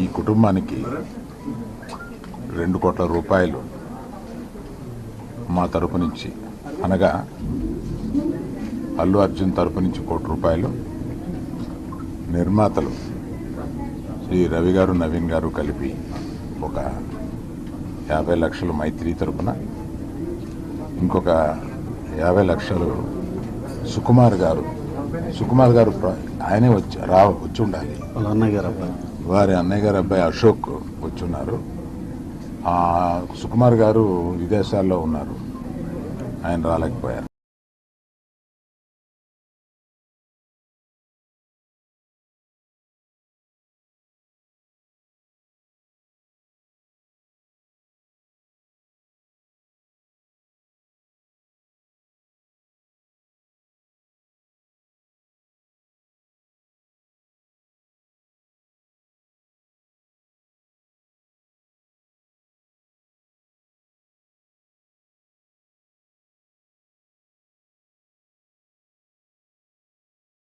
ఈ కుటుంబానికి రెండు కోట్ల రూపాయలు మా తరపు నుంచి. అనగా అల్లు అర్జున్ తరపు నుంచి కోటి రూపాయలు నిర్మాతలు శ్రీ రవి గారు నవీన్ గారు కలిపి ఒక యాభై లక్షలు మైత్రి తరపున ఇంకొక యాభై లక్షలు సుకుమార్ గారు సుకుమార్ గారు ఆయనే వచ్చి రా వచ్చి ఉండాలి వాళ్ళ అన్నయ్య గారు అబ్బాయి. వారి అన్నయ్య గారు అబ్బాయి అశోక్ వచ్చున్నారు. సుకుమార్ గారు విదేశాల్లో ఉన్నారు. ఆయన రాలేకపోయారు.